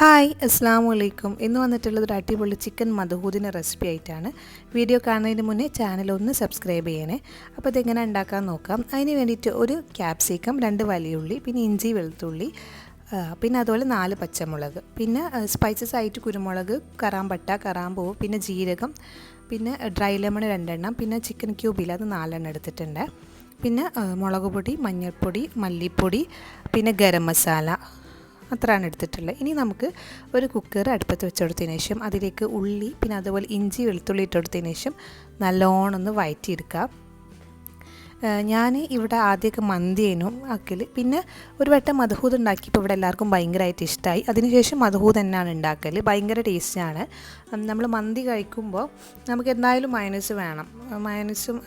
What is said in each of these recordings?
Hi അസ്സാം വലൈക്കും ഇന്ന് വന്നിട്ടുള്ളത് ഒരു അടിപൊളി ചിക്കൻ മധുഹൂദിന്റെ റെസിപ്പി ആയിട്ടാണ്. വീഡിയോ കാണുന്നതിന് മുന്നേ ചാനൽ ഒന്ന് സബ്സ്ക്രൈബ് ചെയ്യണേ. അപ്പോൾ ഇതെങ്ങനെ ഉണ്ടാക്കാൻ നോക്കാം. അതിന് വേണ്ടിയിട്ട് ഒരു ക്യാപ്സിക്കം രണ്ട് വലിയുള്ളി പിന്നെ ഇഞ്ചി വെളുത്തുള്ളി പിന്നെ അതുപോലെ നാല് പച്ചമുളക് പിന്നെ സ്പൈസസ് ആയിട്ട് കുരുമുളക് കറാമ്പട്ട കറാമ്പൂവ് പിന്നെ ജീരകം പിന്നെ ഡ്രൈ ലെമൺ രണ്ടെണ്ണം പിന്നെ ചിക്കൻ ക്യൂബിൽ അത് നാലെണ്ണം എടുത്തിട്ടുണ്ട്. പിന്നെ മുളക് പൊടി മഞ്ഞൾപ്പൊടി മല്ലിപ്പൊടി പിന്നെ ഗരം മസാല അത്രയാണ് എടുത്തിട്ടുള്ളത്. ഇനി നമുക്ക് ഒരു കുക്കർ അടുപ്പത്ത് വെച്ചെടുത്തതിന് ശേഷം അതിലേക്ക് ഉള്ളി പിന്നെ അതുപോലെ ഇഞ്ചി വെളുത്തുള്ളി ഇട്ട് കൊടുത്തതിന് ശേഷം നല്ലോണം ഒന്ന് വഴറ്റിയെടുക്കുക ഞാൻ ഇവിടെ ആദ്യമൊക്കെ മന്തിയേനു ആക്കൽ പിന്നെ ഒരു വട്ടം മധുഹൂത് ഉണ്ടാക്കിയപ്പോൾ ഇവിടെ എല്ലാവർക്കും ഭയങ്കരമായിട്ട് ഇഷ്ടമായി അതിനുശേഷം മധുഹൂത് തന്നെയാണ് ഉണ്ടാക്കൽ ഭയങ്കര ടേസ്റ്റാണ്. നമ്മൾ മന്തി കഴിക്കുമ്പോൾ നമുക്ക് എന്തായാലും മയനസ് വേണം. മയനസും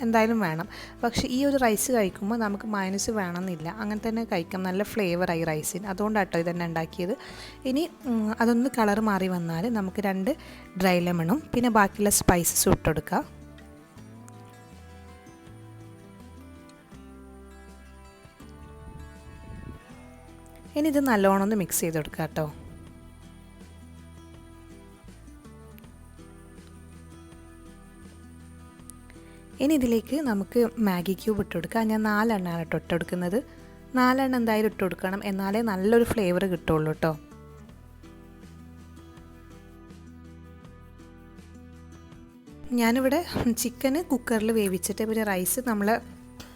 എന്തായാലും വേണം. പക്ഷേ ഈ ഒരു റൈസ് കഴിക്കുമ്പോൾ നമുക്ക് മയനസ് വേണമെന്നില്ല. അങ്ങനെ തന്നെ കഴിക്കാം. നല്ല ഫ്ലേവറായി റൈസിന്. അതുകൊണ്ടാട്ടോ ഇതന്നെ ഉണ്ടാക്കിയത്. ഇനി അതൊന്ന് കളർ മാറി വന്നാൽ നമുക്ക് രണ്ട് ഡ്രൈ ലെമണും പിന്നെ ബാക്കിയുള്ള സ്പൈസസും ഇട്ടെടുക്കാം ഇനി ഇത് നല്ലോണം ഒന്ന് മിക്സ് ചെയ്ത് കൊടുക്കുക കേട്ടോ ഇനി ഇതിലേക്ക് നമുക്ക് മാഗി ക്യൂബ് ഇട്ട് കൊടുക്കാം. ഞാൻ നാലെണ്ണമാണ് കേട്ടോ ഇട്ട് കൊടുക്കുന്നത്. നാലെണ്ണം എന്തായാലും ഇട്ട് കൊടുക്കണം. എന്നാലേ നല്ലൊരു ഫ്ലേവർ കിട്ടുള്ളൂ കേട്ടോ ഞാനിവിടെ ചിക്കന് കുക്കറിൽ വേവിച്ചിട്ട് പിന്നെ റൈസ് നമ്മൾ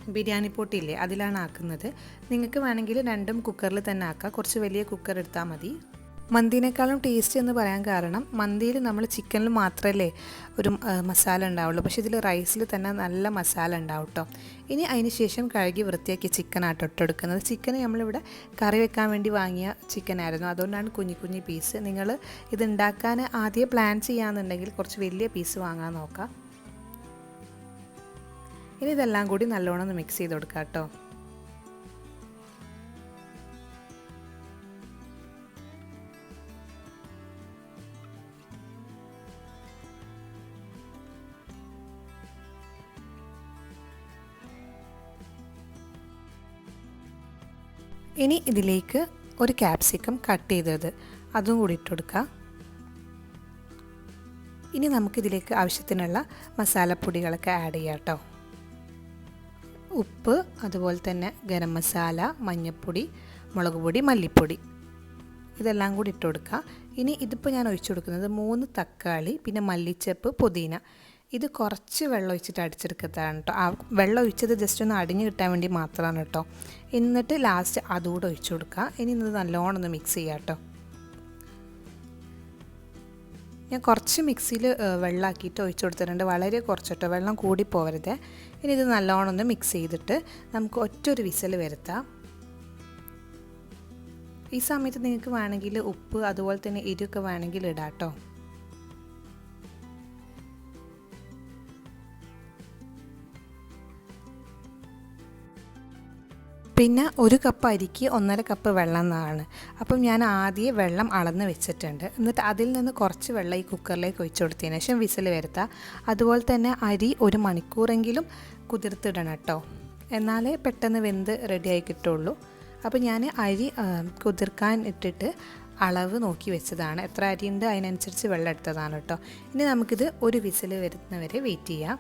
ബിരിയാണി പൊട്ടില്ലേ അതിലാണ് ആക്കുന്നത്. നിങ്ങൾക്ക് വേണമെങ്കിൽ രണ്ടും കുക്കറിൽ തന്നെ ആക്കാം. കുറച്ച് വലിയ കുക്കർ എടുത്താൽ മതി. മന്തിനേക്കാളും ടേസ്റ്റ് എന്ന് പറയാൻ കാരണം മന്തിയിൽ നമ്മൾ ചിക്കനിൽ മാത്രമല്ലേ ഒരു മസാല ഉണ്ടാവുള്ളൂ. പക്ഷേ ഇതിൽ റൈസിൽ തന്നെ നല്ല മസാല ഉണ്ടാവും കേട്ടോ ഇനി അതിന് ശേഷം കഴുകി വൃത്തിയാക്കി ചിക്കനാണ് തൊട്ടെടുക്കുന്നത് ചിക്കൻ നമ്മളിവിടെ കറി വെക്കാൻ വേണ്ടി വാങ്ങിയ ചിക്കനായിരുന്നു അതുകൊണ്ടാണ് കുഞ്ഞു കുഞ്ഞു പീസ് നിങ്ങൾ ഇത് ഉണ്ടാക്കാൻ ആദ്യം പ്ലാൻ ചെയ്യാന്നുണ്ടെങ്കിൽ കുറച്ച് വലിയ പീസ് വാങ്ങാൻ നോക്കാം. ഇനി ഇതെല്ലാം കൂടി നല്ലോണം ഒന്ന് മിക്സ് ചെയ്ത് കൊടുക്കാം കേട്ടോ. ഇനി ഇതിലേക്ക് ഒരു ക്യാപ്സിക്കം കട്ട് ചെയ്തത്. അതും കൂടി ഇട്ട് കൊടുക്കാം. ഇനി നമുക്കിതിലേക്ക് ആവശ്യത്തിനുള്ള മസാലപ്പൊടികളൊക്കെ ആഡ് ചെയ്യാം കേട്ടോ. ഉപ്പ് അതുപോലെ തന്നെ ഗരം മസാല മഞ്ഞൾപ്പൊടി മുളക് പൊടി മല്ലിപ്പൊടി. ഇതെല്ലാം കൂടി ഇട്ട് കൊടുക്കുക. ഇനി ഇതിപ്പോൾ ഞാൻ ഒഴിച്ചു കൊടുക്കുന്നത് മൂന്ന് തക്കാളി പിന്നെ മല്ലിച്ചപ്പ് പുതിന. ഇത് കുറച്ച് വെള്ളം ഒഴിച്ചിട്ട് അടിച്ചെടുക്കുന്നതാണ് കേട്ടോ ആ വെള്ളം ഒഴിച്ചത് ജസ്റ്റ് ഒന്ന് അടിഞ്ഞു കിട്ടാൻ വേണ്ടി മാത്രമാണ് കേട്ടോ എന്നിട്ട് ലാസ്റ്റ് അതുകൂടെ ഒഴിച്ചു കൊടുക്കുക. ഇനി ഇത് നല്ലോണം ഒന്ന് മിക്സ് ചെയ്യാം കേട്ടോ ഞാൻ കുറച്ച് മിക്സിയിൽ വെള്ളമാക്കിയിട്ട് ഒഴിച്ചു കൊടുത്തിട്ടുണ്ട്. വളരെ കുറച്ചിട്ട് വെള്ളം കൂടി പോകരുത് ഇനി ഇത് നല്ലോണം ഒന്ന് മിക്സ് ചെയ്തിട്ട് നമുക്ക് ഒറ്റൊരു വിസൽ വരുത്താം. ഈ സമയത്ത് നിങ്ങൾക്ക് വേണമെങ്കിൽ ഉപ്പ് അതുപോലെ തന്നെ എരിവൊക്കെ വേണമെങ്കിൽ ഇടാം കേട്ടോ. പിന്നെ ഒരു കപ്പ് അരിക്ക് ഒന്നര കപ്പ് വെള്ളം എന്നാണ് അപ്പം ഞാൻ ആദ്യം വെള്ളം അളന്ന് വെച്ചിട്ടുണ്ട്. എന്നിട്ട് അതിൽ നിന്ന് കുറച്ച് വെള്ളം ഈ കുക്കറിലേക്ക് ഒഴിച്ചു കൊടുത്തതിന് ശേഷം വിസിൽ വരുത്താം. അതുപോലെ തന്നെ അരി ഒരു മണിക്കൂറെങ്കിലും കുതിർത്തിടണം കേട്ടോ. എന്നാലേ പെട്ടെന്ന് വെന്ത് റെഡിയായി കിട്ടുള്ളൂ. അപ്പോൾ ഞാൻ അരി കുതിർക്കാൻ ഇട്ടിട്ട് അളവ് നോക്കി വെച്ചതാണ്. എത്ര അരിയുണ്ട്? അതിനനുസരിച്ച് വെള്ളം എടുത്തതാണ് കേട്ടോ. ഇനി നമുക്കിത് ഒരു വിസിൽ വരുന്നവരെ വെയിറ്റ് ചെയ്യാം.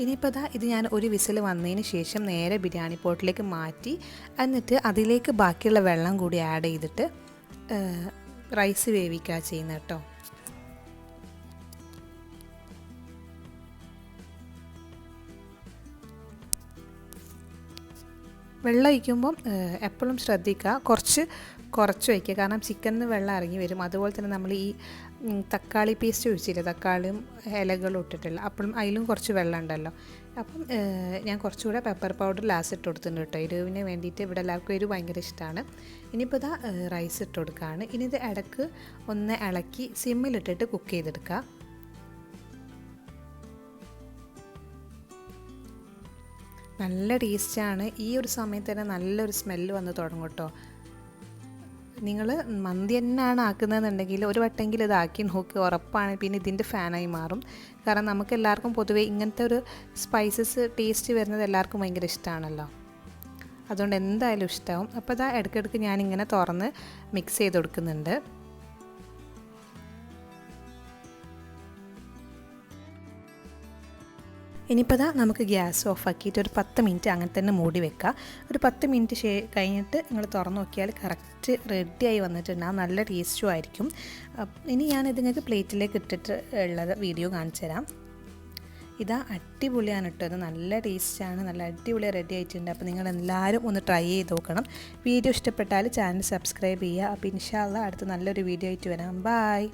ഇനിയിപ്പോൾ ദാ ഇത് ഞാൻ ഒരു വിസിൽ വന്നതിന് ശേഷം നേരെ ബിരിയാണി പോട്ടിലേക്ക് മാറ്റി എന്നിട്ട് അതിലേക്ക് ബാക്കിയുള്ള വെള്ളം കൂടി ആഡ് ചെയ്തിട്ട് റൈസ് വേവിക്കുക ചെയ്യുന്നത് കേട്ടോ വെള്ളം ഒഴിക്കുമ്പം എപ്പോഴും ശ്രദ്ധിക്കുക കുറച്ച് കുറച്ച് വയ്ക്കുക കാരണം ചിക്കനിൽ വെള്ളം ഇറങ്ങി വരും. അതുപോലെ തന്നെ നമ്മൾ ഈ തക്കാളി പേസ്റ്റ് ഒഴിച്ചില്ല? തക്കാളിയും ഇലകളും ഇട്ടിട്ടില്ല. അപ്പോഴും അതിലും കുറച്ച് വെള്ളം ഉണ്ടല്ലോ. അപ്പം ഞാൻ കുറച്ചുകൂടെ പെപ്പർ പൗഡർ ലാസ്റ്റ് ഇട്ട് കൊടുത്തിട്ടുണ്ട് കേട്ടോ. എരിവിന് വേണ്ടിയിട്ട് ഇവിടെ എല്ലാവർക്കും എരിവ് ഭയങ്കര ഇഷ്ടമാണ് ഇനിയിപ്പോൾ ഇതാ റൈസ് ഇട്ട് കൊടുക്കുകയാണ് ഇനി ഇത് ഇടയ്ക്ക് ഒന്ന് ഇളക്കി സിമ്മിലിട്ടിട്ട് കുക്ക് ചെയ്തെടുക്കുക നല്ല ടേസ്റ്റാണ് ഈ ഒരു സമയത്ത് തന്നെ നല്ലൊരു സ്മെല്ല് വന്ന് തുടങ്ങും കേട്ടോ. നിങ്ങൾ മന്തി തന്നെയാണ് ആക്കുന്നതെന്നുണ്ടെങ്കിൽ ഒരു വട്ടെങ്കിലും ഇതാക്കി നോക്കി ഉറപ്പാണ്. പിന്നെ ഇതിന്റെ ഫാനായി മാറും. കാരണം നമുക്ക് എല്ലാവർക്കും പൊതുവേ ഇങ്ങനത്തെ ഒരു സ്പൈസസ് ടേസ്റ്റ് വരുന്നത് എല്ലാവർക്കും ഭയങ്കര ഇഷ്ടമാണല്ലോ അതുകൊണ്ട് എന്തായാലും ഇഷ്ടമാവും അപ്പോൾ ഇതാ ഇടയ്ക്കിടയ്ക്ക് ഞാനിങ്ങനെ തുറന്ന് മിക്സ് ചെയ്ത് കൊടുക്കുന്നുണ്ട്. ഇനിയിപ്പോൾ ദാ നമുക്ക് ഗ്യാസ് ഓഫ് ആക്കിയിട്ട് ഒരു പത്ത് മിനിറ്റ് അങ്ങനെ തന്നെ മൂടി വെക്കുക ഒരു പത്ത് മിനിറ്റ് കഴിഞ്ഞിട്ട് നിങ്ങൾ തുറന്ന് നോക്കിയാൽ കറക്റ്റ് റെഡിയായി വന്നിട്ടുണ്ടാകും നല്ല ടേസ്റ്റും ആയിരിക്കും. ഇനി ഞാനിത് നിങ്ങൾക്ക് പ്ലേറ്റിലേക്ക് ഇട്ടിട്ട് ഉള്ളത് വീഡിയോ കാണിച്ചു തരാം. ഇതാ അടിപൊളിയാണ് കേട്ടോ. ഇത് നല്ല ടേസ്റ്റാണ് നല്ല അടിപൊളി റെഡി ആയിട്ടുണ്ട്. അപ്പോൾ നിങ്ങൾ എല്ലാവരും ഒന്ന് ട്രൈ ചെയ്ത് നോക്കണം. വീഡിയോ ഇഷ്ടപ്പെട്ടാൽ ചാനൽ സബ്സ്ക്രൈബ് ചെയ്യുക. അപ്പോൾ ഇൻഷാല്ല അടുത്ത് നല്ലൊരു വീഡിയോ ആയിട്ട് വരാം. ബായ്